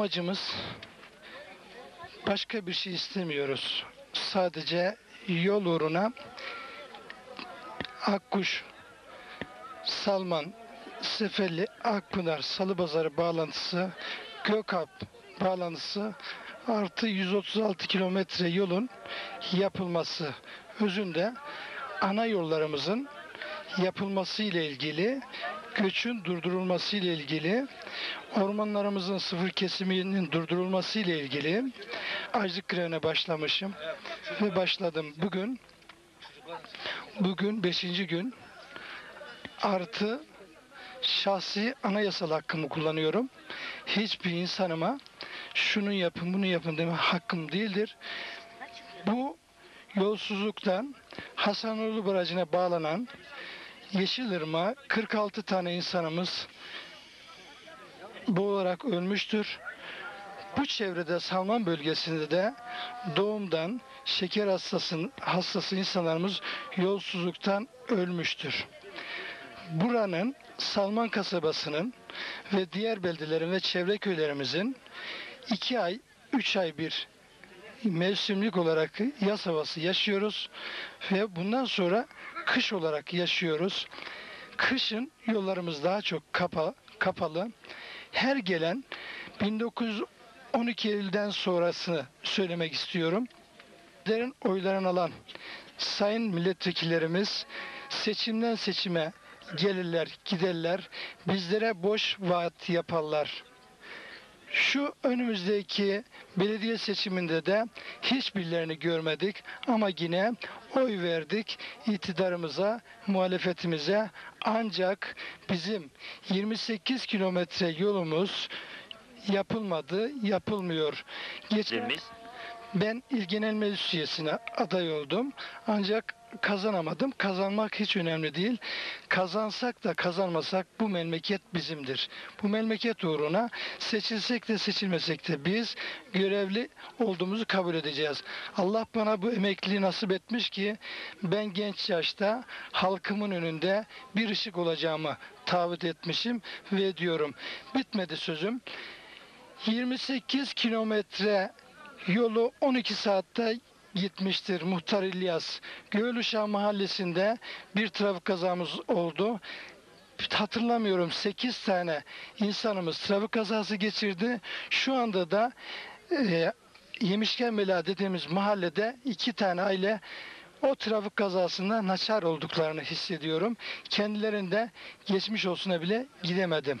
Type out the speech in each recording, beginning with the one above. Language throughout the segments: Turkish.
Amacımız başka bir şey istemiyoruz. Sadece yol uğruna Akkuş, Salman, Seferli, Akpınar, Salıbazarı bağlantısı, Gökap bağlantısı artı 136 kilometre yolun yapılması özünde ana yollarımızın yapılması ile ilgili göçün durdurulması ile ilgili ormanlarımızın sıfır kesiminin durdurulması ile ilgili açlık grevine başlamışım ve başladım bugün bugün beşinci gün artı şahsi anayasal hakkımı kullanıyorum. Hiçbir insanıma şunu yapın bunu yapın deme hakkım değildir. Bu yolsuzluktan Hasanoğlu Barajı'na bağlanan Yeşilırma 46 tane insanımız boğularak ölmüştür. Bu çevrede Salman bölgesinde de doğumdan şeker hastası, hastası insanlarımız yolsuzluktan ölmüştür. Buranın Salman kasabasının ve diğer beldelerin ve çevre köylerimizin iki ay, üç ay bir mevsimlik olarak yaz havası yaşıyoruz ve bundan sonra kış olarak yaşıyoruz. Kışın yollarımız daha çok kapa, kapalı. Her gelen 1912 Eylül'den sonrasını söylemek istiyorum. Derin oylarını alan sayın milletvekillerimiz seçimden seçime gelirler, giderler. Bizlere boş vaat yaparlar. Şu önümüzdeki belediye seçiminde de hiçbirlerini görmedik ama yine oy verdik iktidarımıza, muhalefetimize. Ancak bizim 28 kilometre yolumuz yapılmadı, yapılmıyor. Geçen ben İl Genel Meclis üyesine aday oldum. Ancak kazanamadım. Kazanmak hiç önemli değil. Kazansak da kazanmasak bu memleket bizimdir. Bu memleket uğruna seçilsek de seçilmesek de biz görevli olduğumuzu kabul edeceğiz. Allah bana bu emekliliği nasip etmiş ki ben genç yaşta halkımın önünde bir ışık olacağımı taahhüt etmişim ve diyorum. Bitmedi sözüm. 28 kilometre yolu 12 saatte gitmiştir Muhtar İlyas. Göğlüşah mahallesinde bir trafik kazamız oldu. Hatırlamıyorum 8 tane insanımız trafik kazası geçirdi. Şu anda da e, Yemişken Mela dediğimiz mahallede iki tane aile o trafik kazasında naçar olduklarını hissediyorum. Kendilerinde geçmiş olsuna bile gidemedim.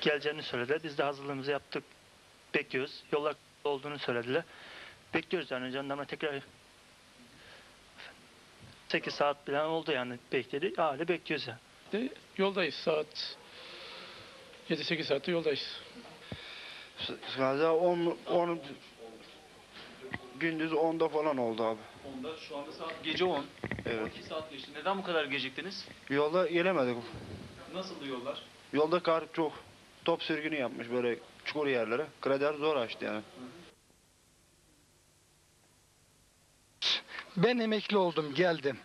geleceğini söylediler. Biz de hazırlığımızı yaptık. Bekliyoruz. Yollar olduğunu söylediler. Bekliyoruz yani jandarma tekrar 8 saat falan oldu yani bekledi. Hali bekliyoruz yani. De yoldayız saat 7-8 saatte yoldayız. Gaza 10 10 gündüz 10'da falan oldu abi. Onda şu anda saat gece 10. Evet. 2 saat geçti. Neden bu kadar geciktiniz? Yolda gelemedik. Nasıldı yollar? Yolda kar çok top sürgünü yapmış böyle çukur yerlere. Kreder zor açtı yani. Ben emekli oldum, geldim.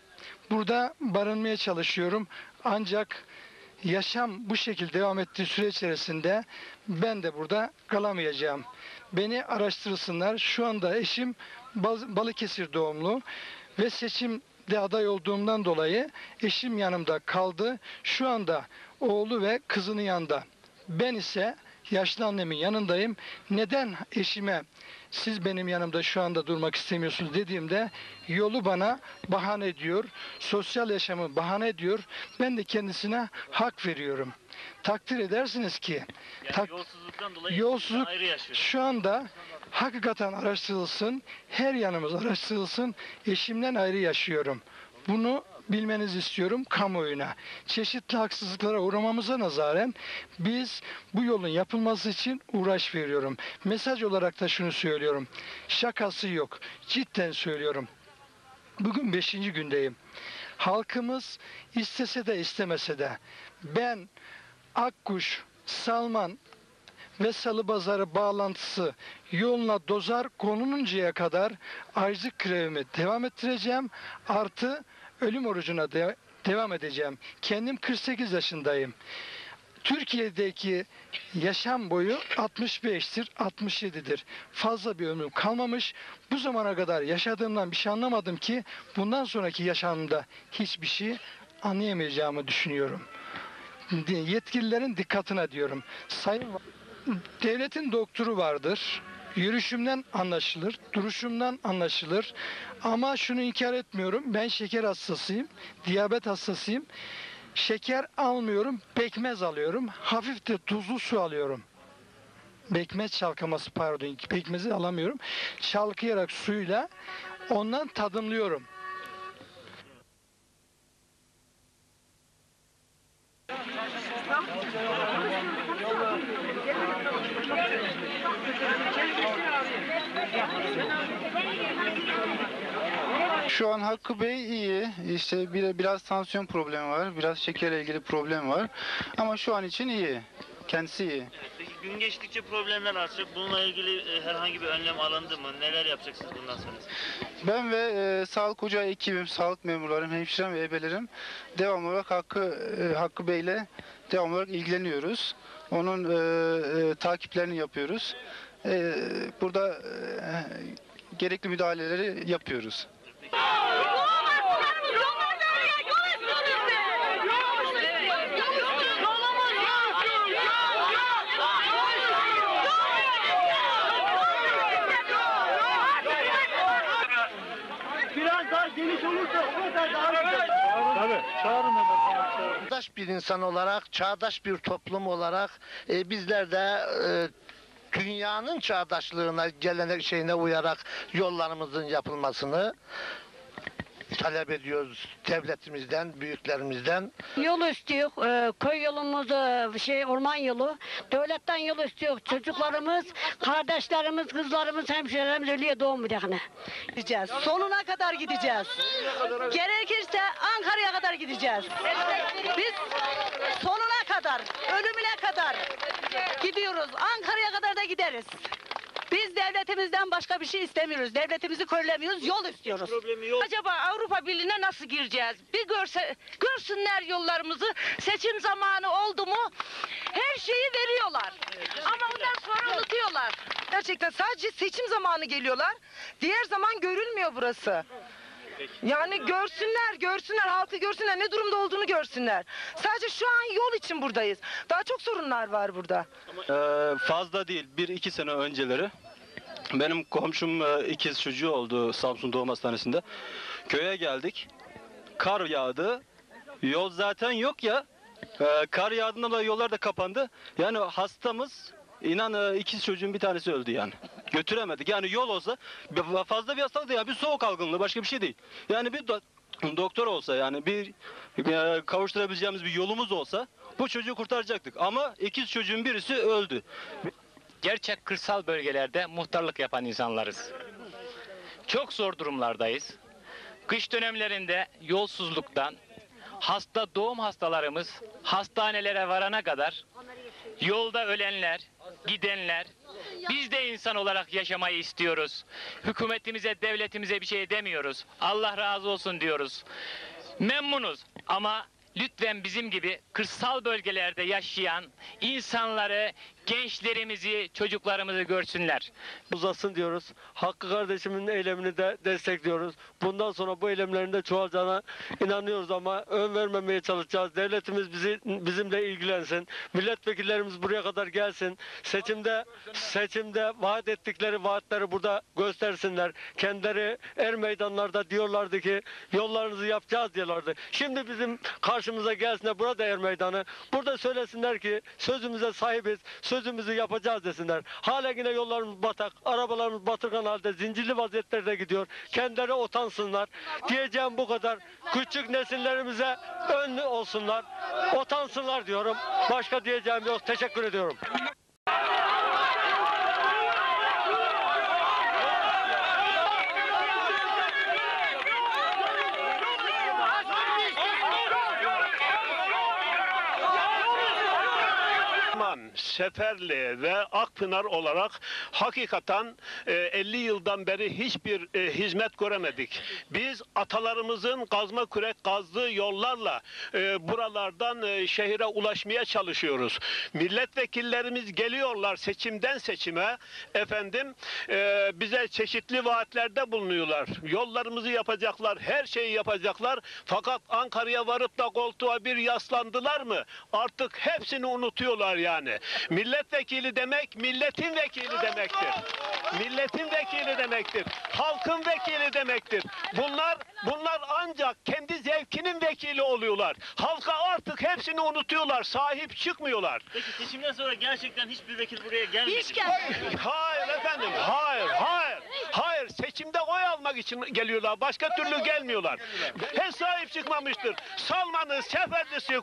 Burada barınmaya çalışıyorum. Ancak yaşam bu şekilde devam ettiği süre içerisinde ben de burada kalamayacağım. Beni araştırsınlar. Şu anda eşim Balıkesir doğumlu ve seçimde aday olduğumdan dolayı eşim yanımda kaldı. Şu anda oğlu ve kızının yanında. Ben ise yaşlı annemin yanındayım. Neden eşime siz benim yanımda şu anda durmak istemiyorsunuz dediğimde yolu bana bahane ediyor. Sosyal yaşamı bahane ediyor. Ben de kendisine hak veriyorum. Takdir edersiniz ki tak- yolsuzluktan dolayı Yolsuzluk ayrı yaşıyor. şu anda hakikaten araştırılsın, her yanımız araştırılsın. Eşimden ayrı yaşıyorum. Bunu bilmenizi istiyorum kamuoyuna. Çeşitli haksızlıklara uğramamıza nazaren biz bu yolun yapılması için uğraş veriyorum. Mesaj olarak da şunu söylüyorum. Şakası yok. Cidden söylüyorum. Bugün beşinci gündeyim. Halkımız istese de istemese de ben Akkuş, Salman ve Salıbazarı bağlantısı yoluna dozar konuluncaya kadar açlık grevimi devam ettireceğim. Artı ölüm orucuna de- devam edeceğim. Kendim 48 yaşındayım. Türkiye'deki yaşam boyu 65'tir, 67'dir. Fazla bir ömrüm kalmamış. Bu zamana kadar yaşadığımdan bir şey anlamadım ki bundan sonraki yaşamımda hiçbir şey anlayamayacağımı düşünüyorum. Yetkililerin dikkatine diyorum. Sayın devletin doktoru vardır. Yürüyüşümden anlaşılır, duruşumdan anlaşılır. Ama şunu inkar etmiyorum. Ben şeker hastasıyım, diyabet hastasıyım. Şeker almıyorum, pekmez alıyorum. Hafif de tuzlu su alıyorum. Pekmez çalkaması pardon, pekmezi alamıyorum. Çalkayarak suyla ondan tadımlıyorum. Şu an Hakkı Bey iyi. İşte bir, biraz tansiyon problemi var. Biraz şekerle ilgili problem var. Ama şu an için iyi. Kendisi iyi. Peki gün geçtikçe problemler artacak. Bununla ilgili e, herhangi bir önlem alındı mı? Neler yapacaksınız bundan sonra? Ben ve e, sağlık ocağı ekibim, sağlık memurlarım, hemşirem ve ebelerim devamlı olarak Hakkı, e, Hakkı Bey'le devamlı olarak ilgileniyoruz. Onun e, e, takiplerini yapıyoruz. E, burada e, gerekli müdahaleleri yapıyoruz. Biraz daha geniş olursa o kadar daha güzel. Çağdaş bir insan olarak, çağdaş bir toplum olarak e, bizler de e, dünyanın çağdaşlığına, gelenek şeyine uyarak yollarımızın yapılmasını talep ediyoruz devletimizden, büyüklerimizden. Yol istiyor, e, köy yolumuz, e, şey orman yolu, devletten yol istiyor. Çocuklarımız, kardeşlerimiz, kızlarımız, hemşehrilerimiz ölüyor doğum bırakına. gideceğiz. Sonuna kadar gideceğiz. Gerekirse Ankara'ya kadar gideceğiz. Biz sonuna kadar, ölümüne kadar gidiyoruz. Ankara'ya kadar da gideriz. Biz devletimizden başka bir şey istemiyoruz. Devletimizi körlemiyoruz, yol istiyoruz. Problemi yok. Acaba Avrupa Birliği'ne nasıl gireceğiz? Bir görse, görsünler yollarımızı. Seçim zamanı oldu mu her şeyi veriyorlar. Ama ondan sonra unutuyorlar. Gerçekten sadece seçim zamanı geliyorlar. Diğer zaman görülmüyor burası. Yani görsünler, görsünler, halkı görsünler, ne durumda olduğunu görsünler. Sadece şu an yol için buradayız. Daha çok sorunlar var burada. Ee, fazla değil. Bir iki sene önceleri benim komşum e, ikiz çocuğu oldu Samsun Doğum Hastanesi'nde. Köye geldik. Kar yağdı. Yol zaten yok ya. Ee, kar yağdığında da yollar da kapandı. Yani hastamız inan e, ikiz çocuğun bir tanesi öldü yani. Götüremedik. Yani yol olsa fazla bir hastalık değil. Yani bir soğuk algınlığı başka bir şey değil. Yani bir do- doktor olsa yani bir e, kavuşturabileceğimiz bir yolumuz olsa bu çocuğu kurtaracaktık. Ama ikiz çocuğun birisi öldü. Gerçek kırsal bölgelerde muhtarlık yapan insanlarız. Çok zor durumlardayız. Kış dönemlerinde yolsuzluktan hasta doğum hastalarımız hastanelere varana kadar yolda ölenler, gidenler biz de insan olarak yaşamayı istiyoruz. Hükümetimize, devletimize bir şey demiyoruz. Allah razı olsun diyoruz. Memnunuz ama lütfen bizim gibi kırsal bölgelerde yaşayan insanları, gençlerimizi, çocuklarımızı görsünler. Uzasın diyoruz. Hakkı kardeşimin eylemini de destekliyoruz. Bundan sonra bu eylemlerin de çoğalacağına inanıyoruz ama ön vermemeye çalışacağız. Devletimiz bizi bizimle ilgilensin. Milletvekillerimiz buraya kadar gelsin. Seçimde seçimde vaat ettikleri vaatleri burada göstersinler. Kendileri er meydanlarda diyorlardı ki yollarınızı yapacağız diyorlardı. Şimdi bizim karşımıza gelsinler burada er meydanı. Burada söylesinler ki sözümüze sahibiz. Sözümüzü yapacağız desinler. Hala yine yollarımız batak, arabalarımız batırgan halde, zincirli vaziyetlerde gidiyor. Kendileri utansınlar. Diyeceğim bu kadar. Küçük nesillerimize ön olsunlar. Utansınlar diyorum. Başka diyeceğim yok. Teşekkür ediyorum. Seferli ve Akpınar olarak hakikaten e, 50 yıldan beri hiçbir e, hizmet göremedik. Biz atalarımızın kazma kürek kazdığı yollarla e, buralardan e, şehire ulaşmaya çalışıyoruz. Milletvekillerimiz geliyorlar seçimden seçime efendim e, bize çeşitli vaatlerde bulunuyorlar. Yollarımızı yapacaklar, her şeyi yapacaklar. Fakat Ankara'ya varıp da koltuğa bir yaslandılar mı? Artık hepsini unutuyorlar yani. Milletvekili demek milletin vekili demektir. Milletin vekili demektir. Halkın vekili demektir. Bunlar bunlar ancak kendi zevkinin vekili oluyorlar. Halka artık hepsini unutuyorlar. Sahip çıkmıyorlar. Peki seçimden sonra gerçekten hiçbir vekil buraya gelmedi. Hiç gelmedi. Hayır efendim. Hayır, almak için geliyorlar. Başka türlü gelmiyorlar. Hiç sahip çıkmamıştır. Salman'ı, Seferlisi,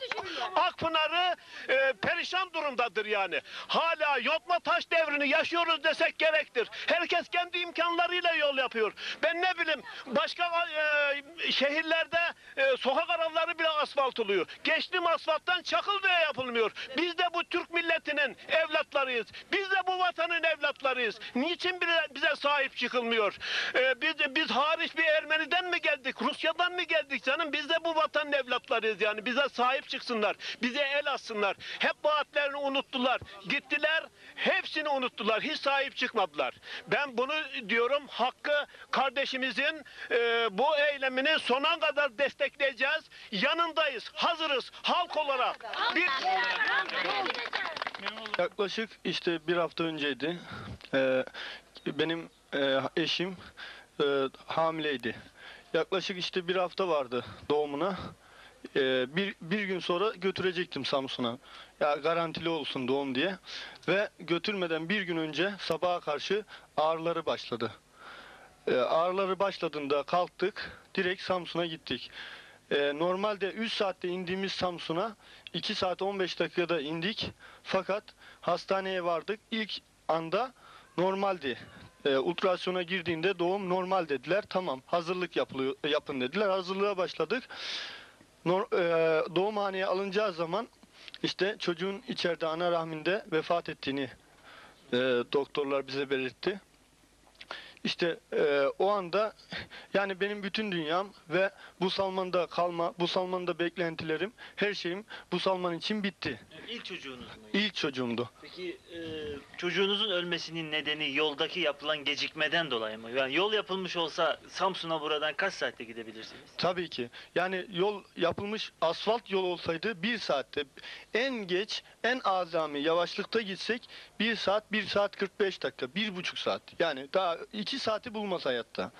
Akpınar'ı e, perişan durumdadır yani. Hala yotma taş devrini yaşıyoruz desek gerektir. Herkes kendi imkanlarıyla yol yapıyor. Ben ne bileyim başka e, şehirlerde e, sokak araları bile asfalt oluyor. Geçtim asfalttan Çakıldı'ya yapılmıyor. Biz de bu Türk milletinin evlatlarıyız. Biz de bu vatanın evlatlarıyız. Niçin bile bize sahip çıkılmıyor? E, biz, biz hariç bir Ermeni'den mi geldik? Rusya'dan mı geldik canım? Biz de bu vatanın evlatlarıyız yani. Bize sahip çıksınlar. Bize el atsınlar. Hep vaatlerini unuttular. Gittiler. Hepsini unuttular. Hiç sahip çıkmadılar. Ben bunu diyorum Hakkı kardeşimizin e, bu eylemini sona kadar destekleyeceğiz. Yanındayız. Hazırız. Halk olarak. Bir... Yaklaşık işte bir hafta önceydi. Ee, benim e, eşim e, hamileydi. Yaklaşık işte bir hafta vardı doğumuna. Ee, bir, bir gün sonra götürecektim Samsun'a. Ya garantili olsun doğum diye. Ve götürmeden bir gün önce sabaha karşı ağrıları başladı. Ee, ağrıları başladığında kalktık. Direkt Samsun'a gittik. Ee, normalde 3 saatte indiğimiz Samsun'a 2 saat 15 dakikada indik. Fakat hastaneye vardık. İlk anda normaldi. Ee, ultrasyona girdiğinde doğum normal dediler. Tamam hazırlık yapılıyor, yapın dediler. Hazırlığa başladık. Nor- e, doğumhaneye alınacağı zaman işte çocuğun içeride ana rahminde vefat ettiğini e, doktorlar bize belirtti. İşte e, o anda yani benim bütün dünyam ve bu Salman'da kalma, bu Salman'da beklentilerim, her şeyim bu Salman için bitti. İlk çocuğunuz mu? İlk çocuğumdu. Peki e, çocuğunuzun ölmesinin nedeni yoldaki yapılan gecikmeden dolayı mı? Yani yol yapılmış olsa Samsun'a buradan kaç saatte gidebilirsiniz? Tabii ki. Yani yol yapılmış asfalt yol olsaydı bir saatte en geç en azami yavaşlıkta gitsek bir saat bir saat 45 dakika bir buçuk saat yani daha iki saati bulmaz hayatta.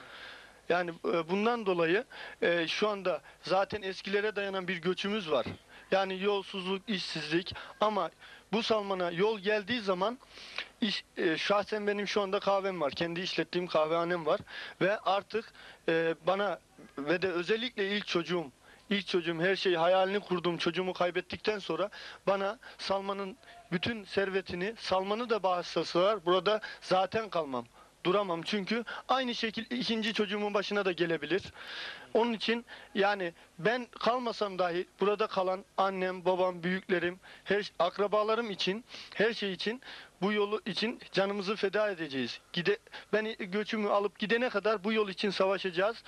Yani e, bundan dolayı e, şu anda zaten eskilere dayanan bir göçümüz var. Yani yolsuzluk, işsizlik ama bu Salman'a yol geldiği zaman iş, e, şahsen benim şu anda kahvem var. Kendi işlettiğim kahvehanem var ve artık e, bana ve de özellikle ilk çocuğum İlk çocuğum her şeyi hayalini kurduğum çocuğumu kaybettikten sonra bana Salman'ın bütün servetini Salman'ı da bağışlasalar burada zaten kalmam. Duramam çünkü aynı şekil ikinci çocuğumun başına da gelebilir. Onun için yani ben kalmasam dahi burada kalan annem, babam, büyüklerim, her akrabalarım için, her şey için bu yolu için canımızı feda edeceğiz. Gide ben göçümü alıp gidene kadar bu yol için savaşacağız.